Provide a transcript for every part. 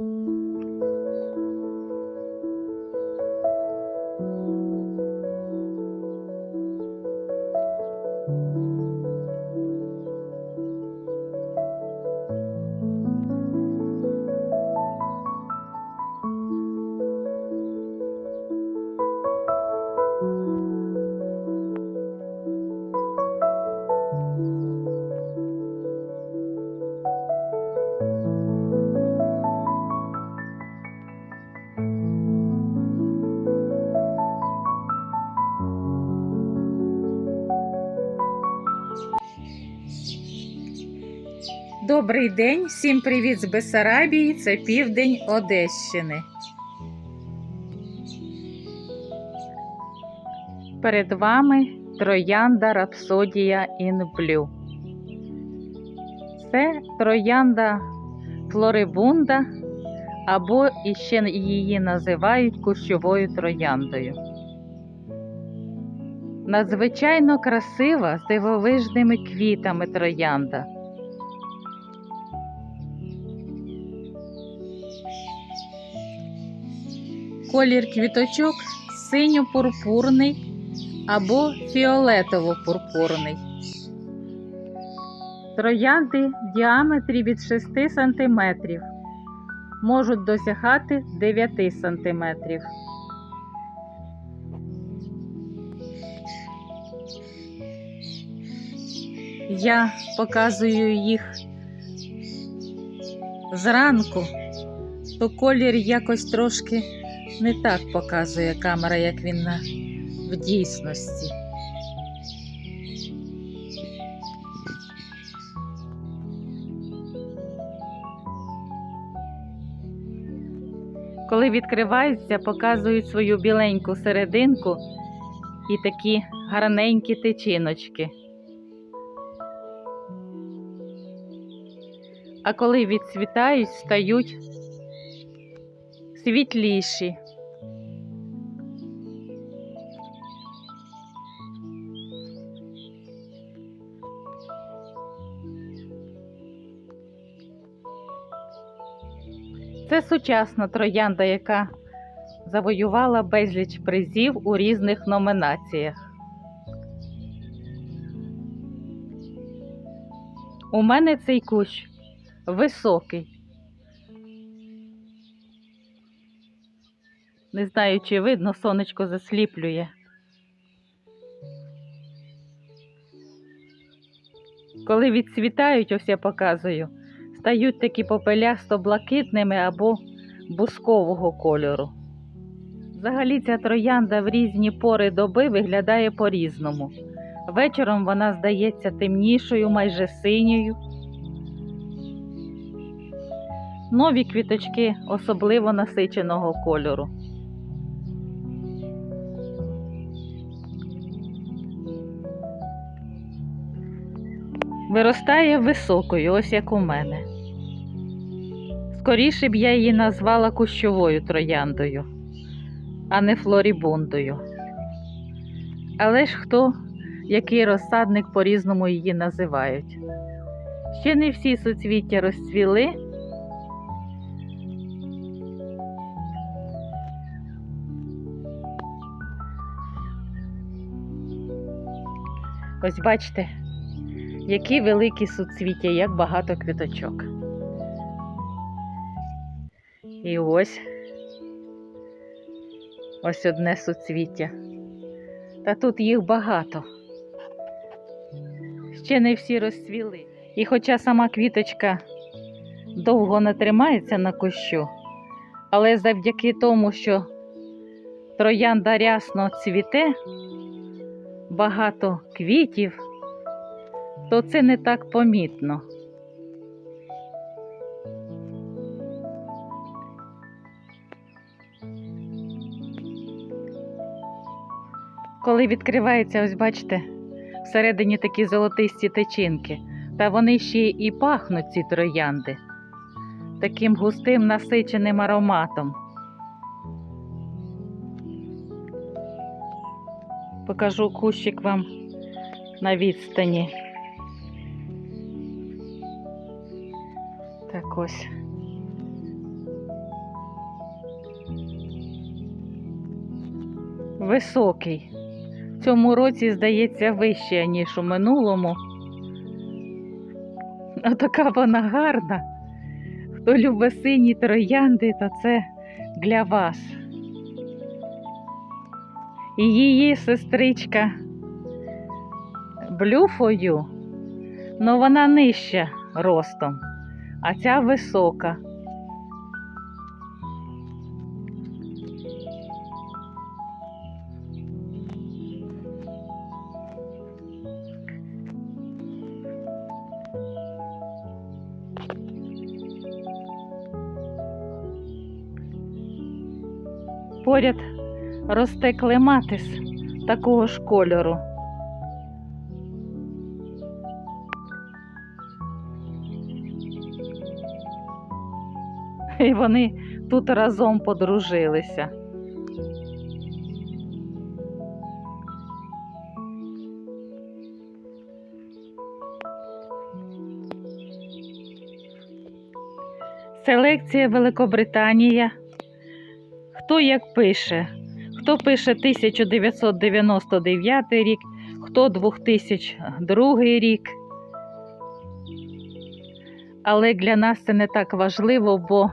Mm. Добрий день, всім привіт з Бесарабії, це південь Одещини. Перед вами троянда Рапсодія Blue. Це троянда флорибунда, або іще її називають кущовою трояндою. Надзвичайно красива з дивовижними квітами троянда. Колір квіточок синьо-пурпурний або фіолетово-пурпурний. Троянди в діаметрі від 6 см можуть досягати 9 см. Я показую їх зранку, то колір якось трошки не так показує камера, як він на, в дійсності. Коли відкриваються, показують свою біленьку серединку і такі гарненькі тичиночки. А коли відцвітають, стають світліші. Це сучасна троянда, яка завоювала безліч призів у різних номінаціях. У мене цей кущ високий. Не знаю, чи видно, сонечко засліплює. Коли відцвітають, ось я показую, стають такі попелясто-блакитними або бускового кольору. Взагалі ця троянда в різні пори доби виглядає по-різному. Вечором вона здається темнішою, майже синьою. Нові квіточки особливо насиченого кольору. Виростає високою, ось як у мене. Скоріше б я її назвала кущовою трояндою, а не флорібундою. Але ж хто, який розсадник по-різному її називають. Ще не всі суцвіття розцвіли. Ось бачите, які великі суцвіття, як багато квіточок. І ось ось одне суцвіття. Та тут їх багато. Ще не всі розцвіли. І хоча сама квіточка довго не тримається на кущу, але завдяки тому, що троянда рясно цвіте, багато квітів, то це не так помітно. коли відкривається, ось бачите, всередині такі золотисті течінки. Та вони ще і пахнуть ці троянди таким густим насиченим ароматом. Покажу кущик вам на відстані. Так ось. Високий. Цьому році, здається, вище, ніж у минулому. А така вона гарна. Хто любить сині троянди, то це для вас. І її сестричка блюфою, ну вона нижча ростом, а ця висока. Поряд росте клематис такого ж кольору. І вони тут разом подружилися. Селекція Великобританія. Хто як пише? Хто пише 1999 рік, хто 2002 рік. Але для нас це не так важливо, бо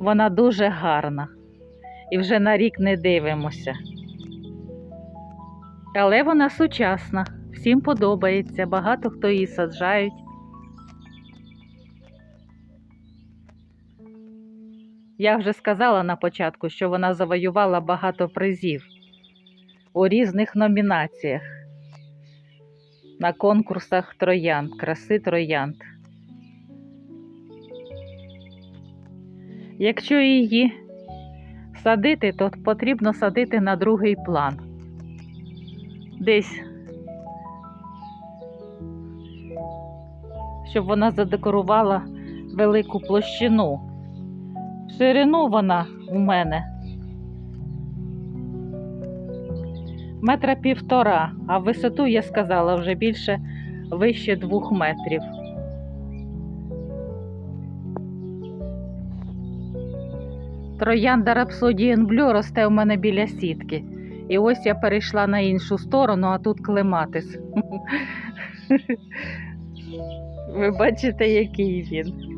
вона дуже гарна. І вже на рік не дивимося. Але вона сучасна, всім подобається, багато хто її саджають. Я вже сказала на початку, що вона завоювала багато призів у різних номінаціях на конкурсах троянд, краси троянд. Якщо її садити, то потрібно садити на другий план. Десь, щоб вона задекорувала велику площину. Ширину вона у мене метра півтора, а висоту я сказала вже більше вище двох метрів. Троянда Rhapsodian Blue росте у мене біля сітки. І ось я перейшла на іншу сторону, а тут клематис. Ви бачите, який він.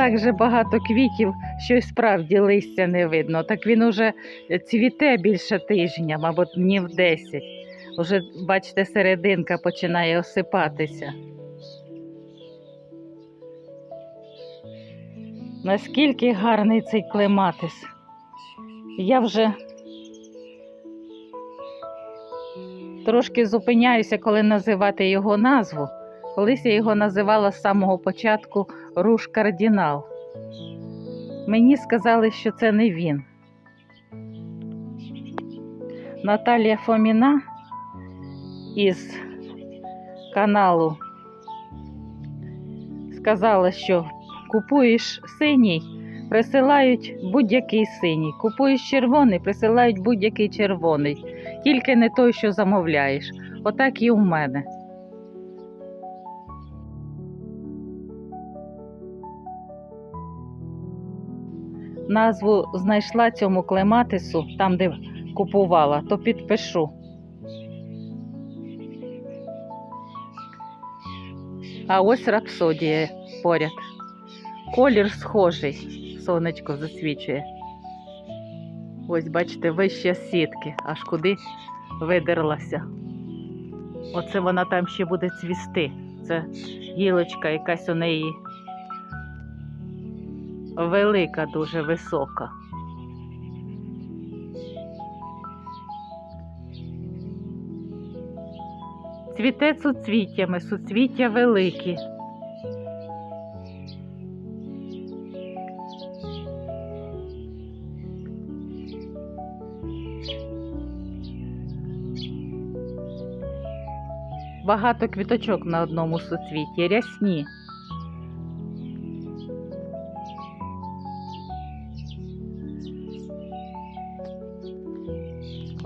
Так же багато квітів, що й справді листя не видно. Так він уже цвіте більше тижня, мабуть, днів 10. Уже, бачите, серединка починає осипатися. Наскільки гарний цей клематис. Я вже трошки зупиняюся, коли називати його назву. Колись я його називала з самого початку руш кардинал. Мені сказали, що це не він. Наталія Фоміна із каналу сказала, що купуєш синій, присилають будь-який синій. Купуєш червоний, присилають будь-який червоний, тільки не той, що замовляєш. Отак і у мене. Назву знайшла цьому клематису, там, де купувала, то підпишу. А ось рапсодія поряд. Колір схожий, сонечко засвічує. Ось, бачите, вище сітки, аж куди видерлася. Оце вона там ще буде цвісти. Це гілочка якась у неї велика, дуже висока. Цвіте суцвіттями, суцвіття великі. Багато квіточок на одному суцвітті, рясні.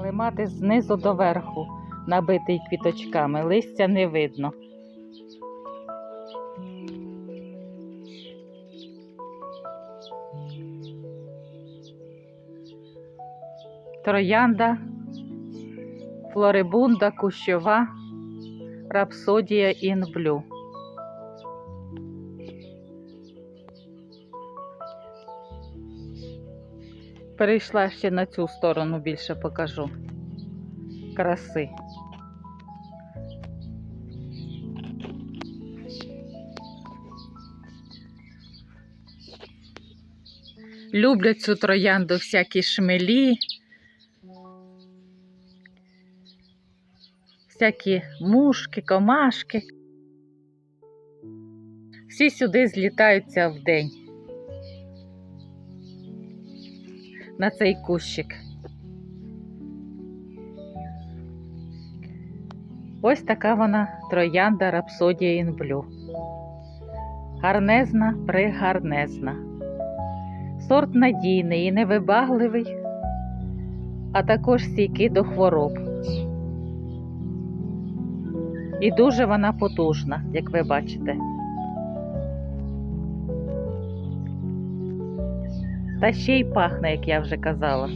Клематис знизу до верху, набитий квіточками, листя не видно. Троянда, флорибунда, кущова, рапсодія ін Перейшла ще на цю сторону більше покажу. Краси. Люблять цю троянду всякі шмелі, всякі мушки, комашки. Всі сюди злітаються в день. На цей кущик. Ось така вона троянда Рапсодія інблю. Гарнезна, пригарнезна. Сорт надійний і невибагливий, а також стійкий до хвороб. І дуже вона потужна, як ви бачите. Та ще й пахне, як я вже казала.